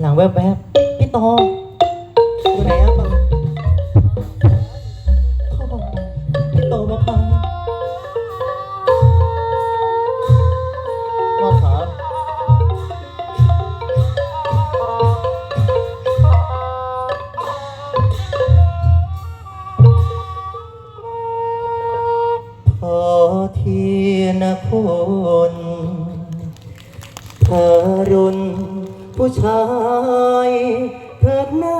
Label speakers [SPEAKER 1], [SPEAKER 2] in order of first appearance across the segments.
[SPEAKER 1] หลังแวบๆพี่ตองอยู่ไหนอะปังพ่อพี่โตมาพัง
[SPEAKER 2] มาขา
[SPEAKER 1] พอทีนะคุณเธอรุน ผู้ชายเถิดหน้า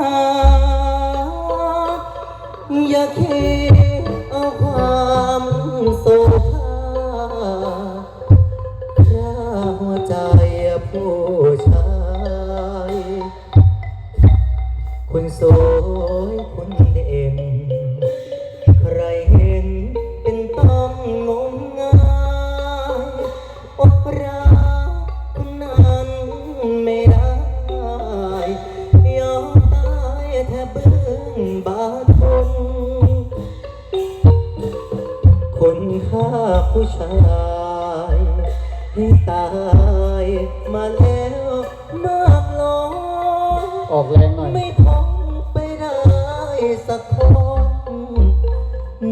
[SPEAKER 1] อย่าคิดเอาความ มาแล้วมากล้อ
[SPEAKER 2] ออกแรงหน่อย
[SPEAKER 1] ไม่พ้องไปได้สักคน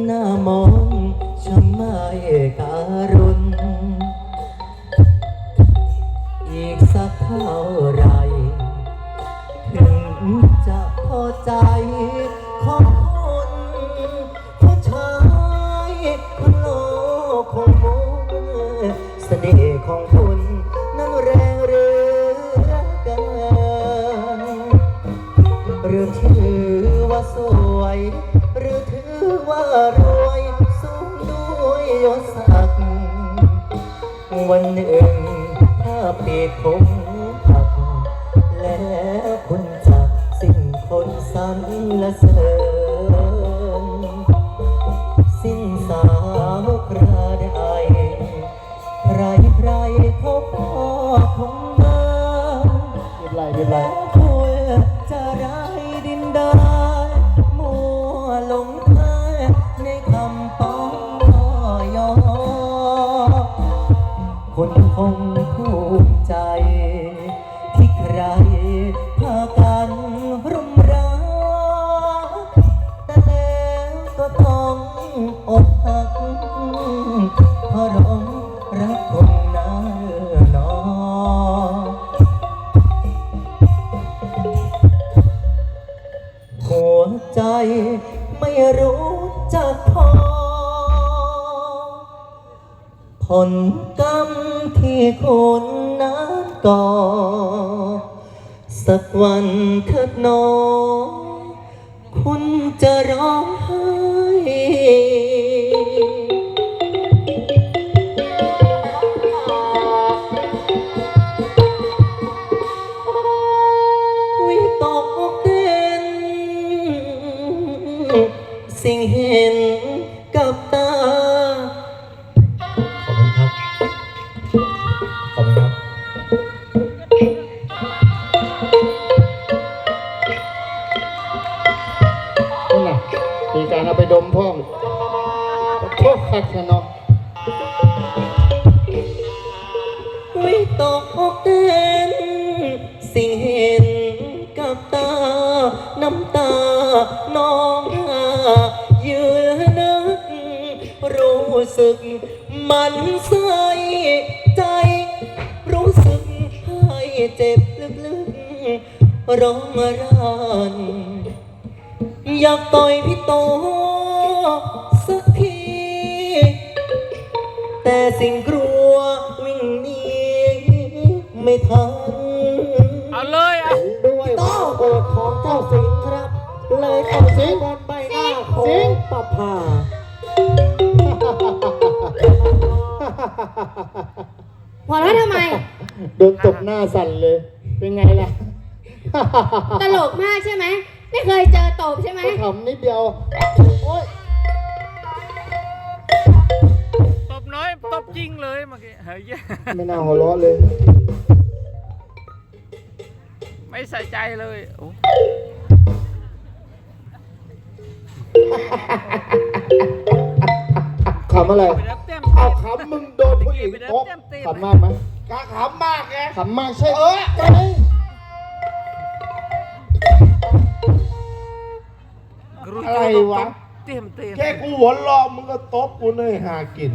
[SPEAKER 1] หน้ามองช่างไม่การุณอีกสักเท่าไหรถึงจะพอใจของ รือถือว่าสวย หรือถือว่ารวยสูงด้วยยศศักดิ์วันหนึ่งถ้าเปีกคงหัก แล้วคุณจะสิ้นคนสรรเสริญสิ้นสาวคราใดใครใครเขาก็คงเดิ
[SPEAKER 2] ม่เป็นไรไม่เป็นไร
[SPEAKER 1] ผู้จ ลกรรมที่คุณนั้นก่อ สักวันเถิดหนอคุณจะร้อง
[SPEAKER 2] แค่เนาะ
[SPEAKER 1] วิตกเด่นสิ่งเห็นกับตา น้ำตา น้องหาเยือนักรู้สึก มันใส่ใจ รู้สึกให้เจ็บลึกๆร้องรานอยากต่อยพี่โต แต่สิ่งกลัววิ่งหนีไม่ทัน
[SPEAKER 3] เอาเลยเอา
[SPEAKER 2] ด้วยความโกรธของเจ้าสิงห์ครับ เลยต้องสิงบนใบหน้าของปะพา
[SPEAKER 4] หัวเราะทำไม
[SPEAKER 2] โดนตบหน้าสั่นเลย เป็นไงล่ะ
[SPEAKER 4] ตลกมากใช่ไหม ไม่เคยเจอตบใช่ไหม
[SPEAKER 2] ขำนิดเดียว โอ๊ย้
[SPEAKER 3] อยตบจริงเลยเมื่อกี้เฮ้ย
[SPEAKER 2] ไม่น่าหัวล้อะเลย
[SPEAKER 3] ไม่ใส่ใจเลยโอ้
[SPEAKER 2] ขำอะไร
[SPEAKER 3] เอา
[SPEAKER 2] ขำมึงโดนผู้หญิงตบขำมากไหม
[SPEAKER 5] กาขำมากไง
[SPEAKER 2] ขำมากใช่
[SPEAKER 5] เออ
[SPEAKER 2] ไง
[SPEAKER 5] อะไรวะ
[SPEAKER 3] เต็มเต็ม
[SPEAKER 5] แค่กูหัวรอมึงก็ตบกูเลยหากิน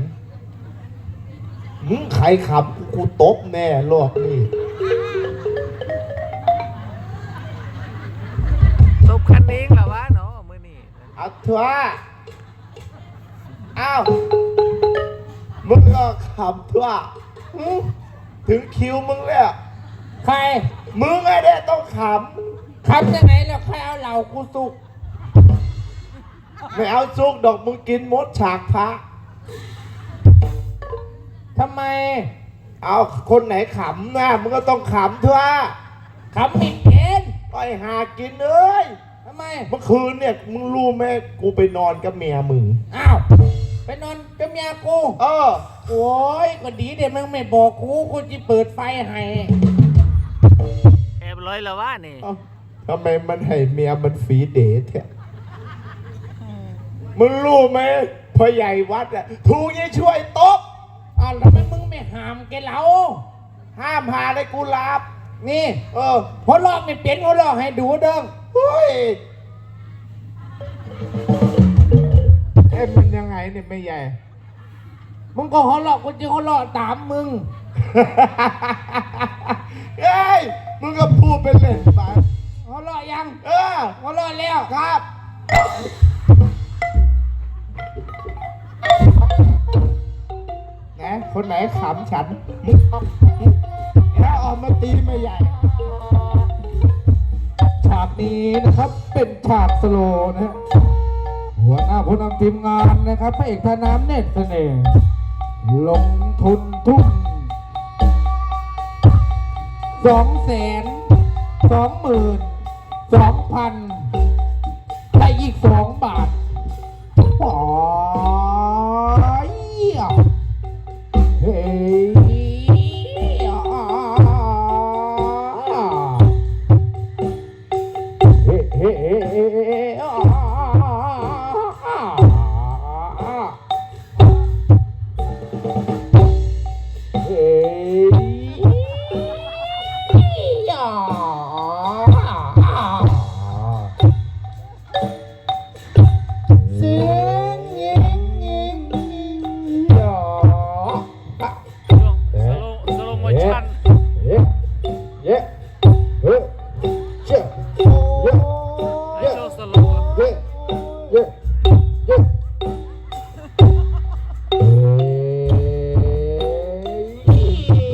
[SPEAKER 5] มึงใครขับกูตบแน่รอบนี้
[SPEAKER 3] ตบคันเองเหรอวะเนาะมือนี่
[SPEAKER 5] เอาเถอะอ้าวมึงก็ขับเถอะหึถึงคิวมึงแล้ว
[SPEAKER 2] ใคร
[SPEAKER 5] มึงไอ้เนี่ยต้องข
[SPEAKER 2] ทำยังไงแล้วใครเอาเหล่ากูสุกำ
[SPEAKER 5] ไม่เอาซุกดอกมึงกินมดฉากพระ
[SPEAKER 2] ทำไม
[SPEAKER 5] เอาคนไหนขำนะมึงก็ต้องขำเถอะ
[SPEAKER 2] ขำไม่เป็น
[SPEAKER 5] ไปหากินเอ้ย
[SPEAKER 2] ทำไม
[SPEAKER 5] เมื่อคืนเนี่ยมึงรู้ไหมกูไปนอนกับเมียมึง
[SPEAKER 2] อ้าวไปนอนกับเมียกู
[SPEAKER 5] เออ
[SPEAKER 2] โอ้ยก็ดีเดี๋ยวมึงไม่บอกกูกูจะเปิดไฟให้
[SPEAKER 3] แอบร้อยเหรอวะนี่
[SPEAKER 5] เอ้าทำไมมันให้เมียมันฝีเดทแท้มึงรู้ไหมพ่อใหญ่วัดอะถูกยี่ช่วยตบ
[SPEAKER 2] อ้าแล้วไม่มึงไม่ห้ามแกเรา
[SPEAKER 5] ห้ามหาในกูลาบ
[SPEAKER 2] นี่
[SPEAKER 5] เออ
[SPEAKER 2] หัวลอกไม่เป็นหัวลอกให้ดูเด้ง
[SPEAKER 5] เฮ้ยเอ้ยมันยังไงเนี่ยไม่ใหญ่
[SPEAKER 2] มึงก็หัวลอกกูจะหัวลอกตามมึง
[SPEAKER 5] เฮ้ย มึงก็พูดเป็นเล่นไป
[SPEAKER 2] หัวลอกยัง
[SPEAKER 5] เออ
[SPEAKER 2] หัวลอกแล้ว
[SPEAKER 5] ครับ ขำฉันแล้วออกมาตีไม่ใหญ่
[SPEAKER 2] ฉากนี้นะครับเป็นฉากสโลว์นะฮะหัวหน้าผู้นำทีมงานนะครับพระเอกธาน้ำเน็ตเสน่ห์ลงทุนทุ่มสองแสนสองหมื่นสองพัน